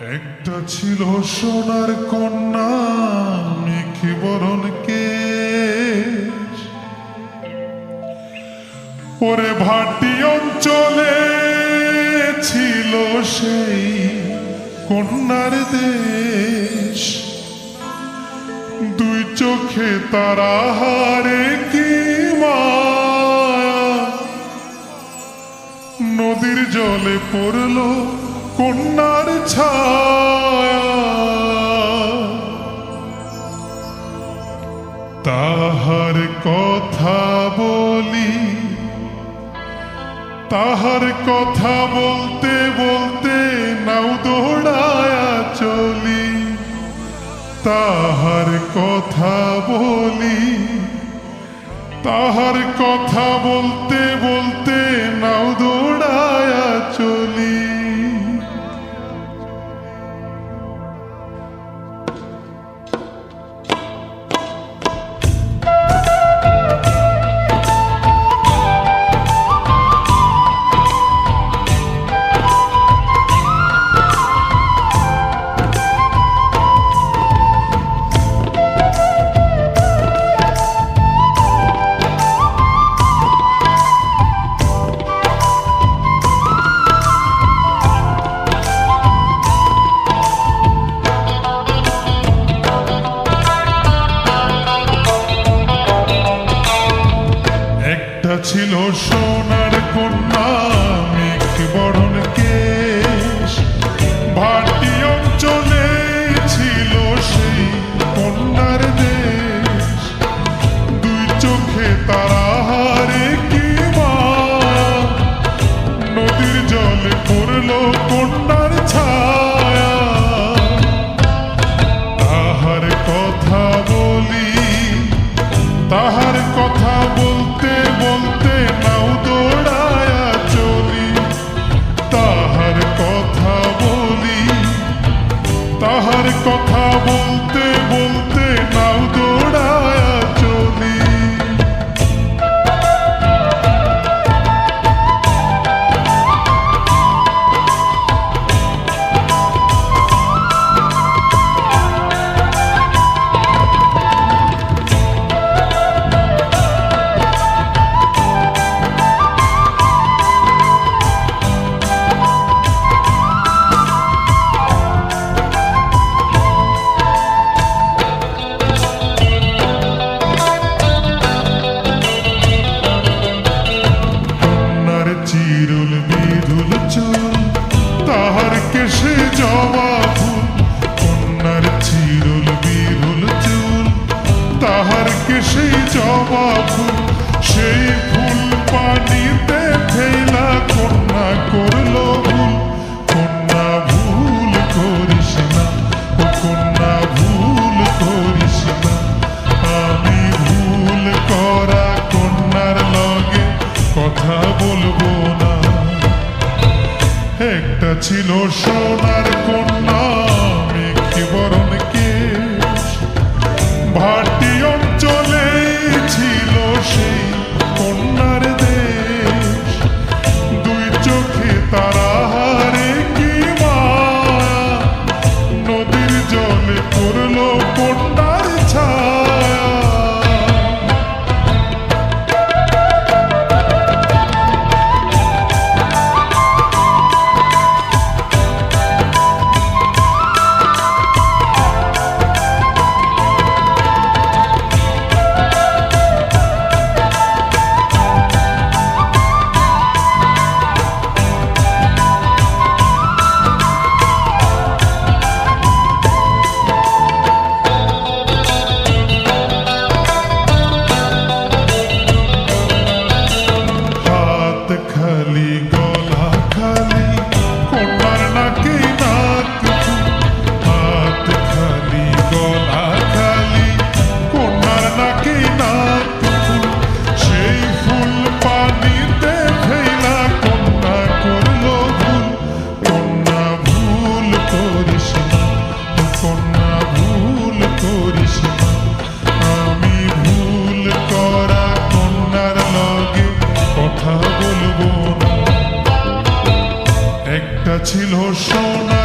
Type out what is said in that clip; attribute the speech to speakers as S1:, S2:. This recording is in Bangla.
S1: একটা ছিল সোনার কন্যা মেঘে বরণ কেশ ওরে ভাটি অঞ্চলে ছিল সেই কন্যার দেশ। দুই চোখে তারা হারে কি নদীর জলে পড়ল কন্যার ছায়া। তাহার কথা বলি, তাহার কথা বলতে বলতে নাও দৌড়ায়া চলি। তাহার কথা বলি, তাহার কথা বলতে বলতে নাও দৌড়ায়া চলি। একটা ছিল সোনার কন্যা মেঘ বরণ তাহার কেশে জবা ফুল, সেই ফুল পানিতে কন্যা করল ভুল কন্যা ভুল করিস না, ও কন্যা ভুল করিস না। আমি ভুল করা কন্যার লগে কথা বলব না। একটা ছিল সোনার কন্যা ছিল সোনা।